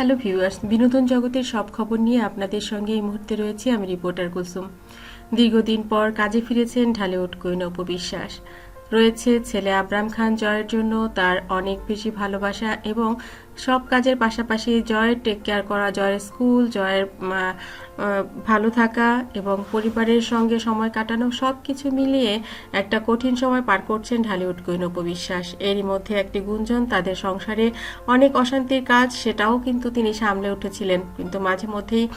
Hello viewers বিনোদন জগতের সব খবর নিয়ে আপনাদের সঙ্গে এই মুহূর্তে রয়েছি আমি রিপোর্টার কুসুম দীর্ঘদিন পর কাজে ফিরেছেন ঢালিউড কুইন অপবিশ্বাস রয়েছে ছেলে আবরাম খান জয়ের জন্য তার অনেক বেশি ভালোবাসা এবং সব কাজের পাশাপাশি জয়ের টেক কেয়ার করা, জয়ের স্কুল জয়ের ভালো থাকা এবং পরিবারের সঙ্গে সময় কাটানো সব কিছু মিলিয়ে একটা কঠিন সময় পার করছেন ঢালিউড কুইন অপু বিশ্বাস। এরই মধ্যে একটি গুঞ্জন, তাদের সংসারে অনেক অশান্তির কাজ, সেটাও কিন্তু তিনি সামলে উঠেছিলেন। কিন্তু মাঝে মধ্যেই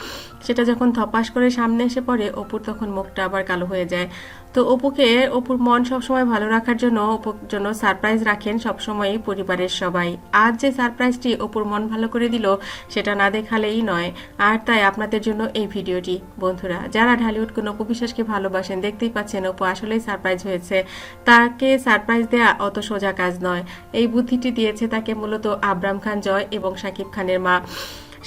সেটা যখন ধপাস করে সামনে এসে পড়ে, অপুর তখন মুখটা আবার কালো হয়ে যায়। তো অপুকে, অপুর মন সবসময় ভালো রাখার জন্য, অপুর জন্য সারপ্রাইজ রাখেন সবসময়ই পরিবারের সবাই। আজ যে সারপ্রাইজটি অপুর মন ভালো করে দিল, সেটা না দেখালেই নয়। আর তাই আপনাদের জন্য এই ভিডিওটি। বন্ধুরা, যারা ঢালিউড কোনো অপু বিশ্বাসকে ভালোবাসেন, দেখতেই পাচ্ছেন অপু আসলেই সারপ্রাইজ হয়েছে। তাকে সারপ্রাইজ দেয়া অত সোজা কাজ নয়। এই বুদ্ধিটি দিয়েছে তাকে মূলত আবরাম খান জয় এবং শাকিব খানের মা।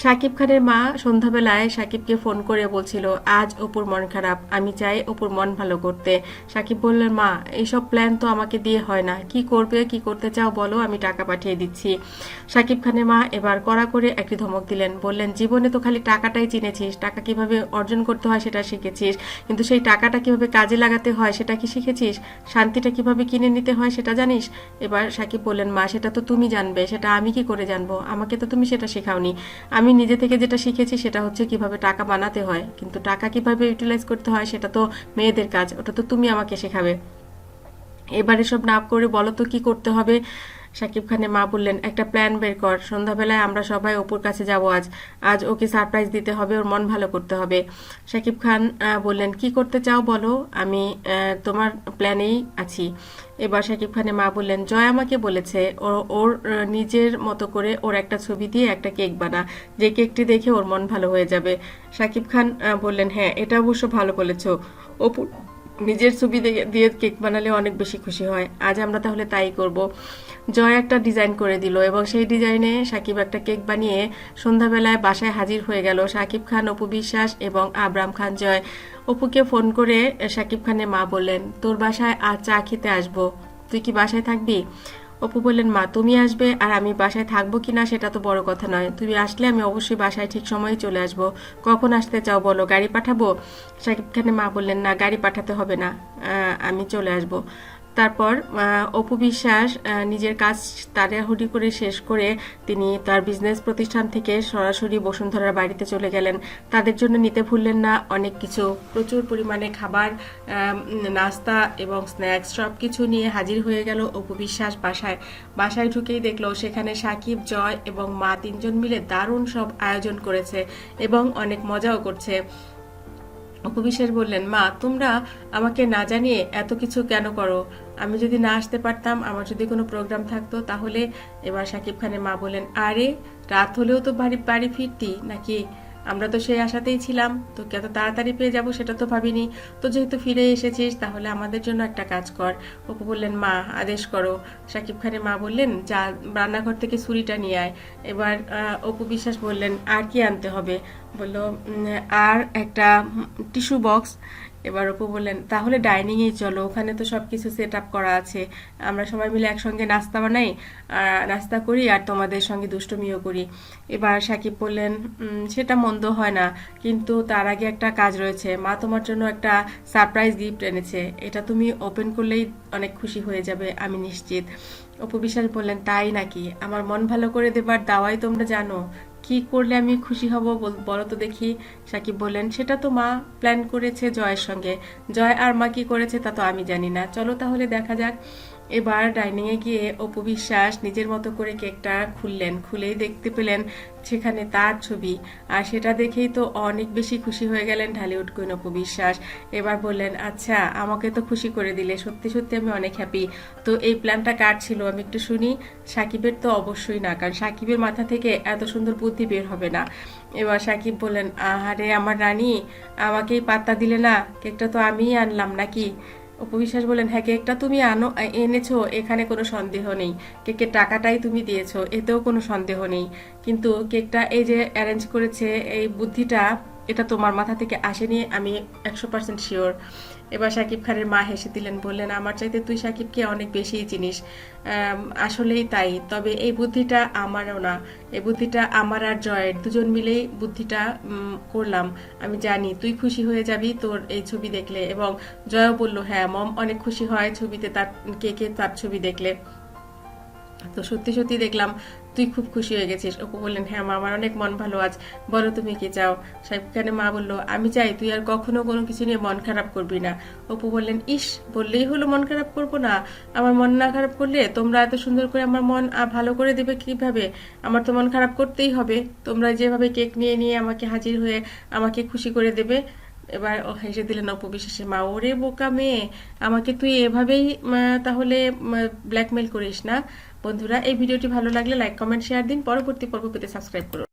সাকিব খানের মা সন্ধ্যাবেলায় সাকিবকে ফোন করে বলছিল, আজ অপুর মন খারাপ, আমি চাই অপুর মন ভালো করতে। সাকিব বললেন, মা এইসব প্ল্যান তো আমাকে দিয়ে হয় না। কি করবে, কি করতে চাও বলো, আমি টাকা পাঠিয়ে দিচ্ছি। সাকিব খানের মা এবার কড়া করে একটি ধমক দিলেন, বললেন, জীবনে তো খালি টাকাটাই চিনেছিস, টাকা কীভাবে অর্জন করতে হয় সেটা শিখেছিস, কিন্তু সেই টাকাটা কীভাবে কাজে লাগাতে হয় সেটা কি শিখেছিস? শান্তিটা কীভাবে কিনে নিতে হয় সেটা জানিস? এবার সাকিব বললেন, মা, সেটা তো তুমি জানবে, সেটা আমি কি করে জানব? আমাকে তো তুমি সেটা শেখাওনি। আমি নিজে থেকে যেটা শিখেছি সেটা হচ্ছে কীভাবে টাকা বানাতে হয়। কিন্তু টাকা কীভাবে ইউটিলাইজ করতে হয় সেটা তো মেয়েদের কাজ, ওটা তো তুমি আমাকে শেখাবে। এবারে সব না করে বলো তো কি করতে হবে? সাকিব খানের মা বললেন, একটা প্ল্যান বের কর। সন্ধ্যাবেলায় আমরা সবাই অপুর কাছে যাব আজ। আজ ওকে সারপ্রাইজ দিতে হবে, ওর মন ভালো করতে হবে। সাকিব খান বললেন, কি করতে চাও বলো? আমি তোমার প্ল্যানেই আছি। এবার সাকিব খানের মা বললেন, জয় আমাকে বলেছে, ও- ওর নিজের মতো করে ওর একটা ছবি দিয়ে একটা কেক বানা। যে কেকটি দেখে ওর মন ভালো হয়ে যাবে। সাকিব খান বললেন হ্যাঁ এটা অবশ্য ভালো বলেছ। অপু নিজের ছবি দিয়ে কেক বানালে অনেক বেশি খুশি হয়। আজ আমরা তাহলে তাই করব। জয় একটা ডিজাইন করে দিল এবং সেই ডিজাইনে সাকিব একটা কেক বানিয়ে সন্ধ্যাবেলায় বাসায় হাজির হয়ে গেল। সাকিব খান, অপু বিশ্বাস এবং আবরাম খান জয়। অপুকে ফোন করে সাকিব খানের মা বললেন, তোর বাসায় আর চা খেতে আসব। তুই কি বাসায় থাকবি? অপু বললেন, মা, তুমি আসবে আর আমি বাসায় থাকব কিনা সেটা তো বড় কথা নয়। তুমি আসলে আমি অবশ্যই বাসায় ঠিক সময়ে চলে আসব। কখন আসতে চাও বলো, গাড়ি পাঠাবো? সাকিব মা বললেন, না, গাড়ি পাঠাতে হবে না। আমি চলে আসব। তারপর অপু বিশ্বাস নিজের কাজ তাড়াহুড়ি করে শেষ করে তিনি তার বিজনেস প্রতিষ্ঠান থেকে সরাসরি বসুন্ধরার বাড়িতে চলে গেলেন। তাদের জন্য নিতে ভুললেন না, অনেক কিছু, প্রচুর পরিমাণে খাবার নাস্তা এবং স্ন্যাক্স সব কিছু নিয়ে হাজির হয়ে গেল অপু বিশ্বাস বাসায়। বাসায় ঢুকেই দেখল সেখানে সাকিব, জয় এবং মা তিনজন মিলে দারুণ সব আয়োজন করেছে এবং অনেক মজাও করছে। অপবিশ্বাস বললেন, মা, তোমরা আমাকে না জানিয়ে এত কিছু কেন করো? আমি যদি না আসতে পারতাম, আমার যদি কোনো প্রোগ্রাম থাকতো, তাহলে, এবার সাকিব খানের মা বলেন আরে, রাত হলেও তো বাড়ি বাড়ি ফিরতি, নাকি? আমরা তো সেই আশাতেই ছিলাম। তোকে এত তাড়াতাড়ি পেয়ে যাব সেটা তো ভাবিনি। তো যেহেতু ফিরে এসেছিস, তাহলে আমাদের জন্য একটা কাজ কর। অপু বললেন, মা, আদেশ করো। সাকিব খানের মা বললেন, যা, রান্নাঘর থেকে ছুরিটা নিয়ে আয়। এবার অপু বিশ্বাস বললেন, আর কি আনতে হবে? বলল আর একটা টিস্যু বক্স এবার অপু বললেন, তাহলে ডাইনিংয়েই চলো, ওখানে তো সব কিছু সেট আপ করা আছে। আমরা সবাই মিলে একসঙ্গে নাস্তা বানাই আর নাস্তা করি আর তোমাদের সঙ্গে দুষ্টমিও করি। এবার সাকিব বললেন সেটা মন্দ হয় না, কিন্তু তার আগে একটা কাজ রয়েছে। মা তোমার জন্য একটা সারপ্রাইজ গিফট এনেছে। এটা তুমি ওপেন করলেই অনেক খুশি হয়ে যাবে, আমি নিশ্চিত। অপু বিশ্বাস বললেন, তাই নাকি? আমার মন ভালো করে দেবার দাওয়াই তোমরা জানো। কি করলে আমি খুশি হব বল- তো দেখি। সাকিব বললেন, সেটা তো মা প্ল্যান করেছে জয়ের সঙ্গে। জয় আর মা কি করেছে তা তো আমি জানি না। চলো তাহলে দেখা যাক। এবার ডাইনিংয়ে গিয়ে অপু বিশ্বাস নিজের মতো করে কেকটা খুললেন। খুলেই দেখতে পেলেন সেখানে তার ছবি। আর সেটা দেখেই তো অনেক বেশি খুশি হয়ে গেলেন ঢালিউড কুইন অপু বিশ্বাস। এবার বললেন আচ্ছা আমাকে তো খুশি করে দিলে। সত্যি সত্যি আমি অনেক হ্যাপি তো এই প্ল্যানটা কার ছিল আমি একটু শুনি। সাকিবের তো অবশ্যই না, কারণ সাকিবের মাথা থেকে এত সুন্দর বুদ্ধি বের হবে না। এবার সাকিব বললেন, আহারে, আমার রানী, আমাকেই পাত্তা দিলে না? কেকটা তো আমিই আনলাম নাকি? উপবিশ্বাস বলেন হ্যাঁ কেকটা তুমি আনো এনেছো, এখানে কোনো সন্দেহ নেই। কেকের টাকাটাই তুমি দিয়েছ, এতেও কোনো সন্দেহ নেই। কিন্তু কেকটা এই যে অ্যারেঞ্জ করেছে, এই বুদ্ধিটা এটা তোমার মাথা থেকে আসেনি, আমি একশো পার্সেন্ট শিওর এবার সাকিব খানের মা হেসে দিলেন, বললেন, আমার চাইতে তুই সাকিবকে অনেক বেশি চিনিস। আসলেই তাই, তবে এই বুদ্ধিটা আমারও না। এই বুদ্ধিটা আমার আর জয়ের, দুজন মিলেই বুদ্ধিটা করলাম। আমি জানি, তুই খুশি হয়ে যাবি তোর এই ছবি দেখলে, এবং জয়ও বলল হ্যাঁ মম অনেক খুশি হয় ছবিতে তার, কে কে তার ছবি দেখলে। তো সত্যি সত্যি দেখলাম তুই খুব খুশি হয়ে গেছিস। অপু বললেন হ্যাঁ মা, আমার অনেক মন ভালো আজ বলো তুমি কি চাও? সাহেব মা বলল, আমি চাই তুই আর কখনো কোনো কিছু নিয়ে মন খারাপ করবি না। অপু বললেন, ইস, বললেই হলো মন খারাপ করব না। আমার মন না খারাপ করলে তোমরা এত সুন্দর করে আমার মন ভালো করে দেবে কীভাবে? আমার তো মন খারাপ করতেই হবে। তোমরা যেভাবে কেক নিয়ে নিয়ে আমাকে হাজির হয়ে আমাকে খুশি করে দেবে। এবার হেসে দিলেন অপবিশ্বাসে মা, ওরে বোকা মেয়ে, আমাকে তুই এভাবেই তাহলে ব্ল্যাকমেল করিস না। বন্ধুরা এই ভিডিওটি ভালো লাগলে লাইক কমেন্ট শেয়ার দিন। পরবর্তী পর্ব পেতে সাবস্ক্রাইব করুন।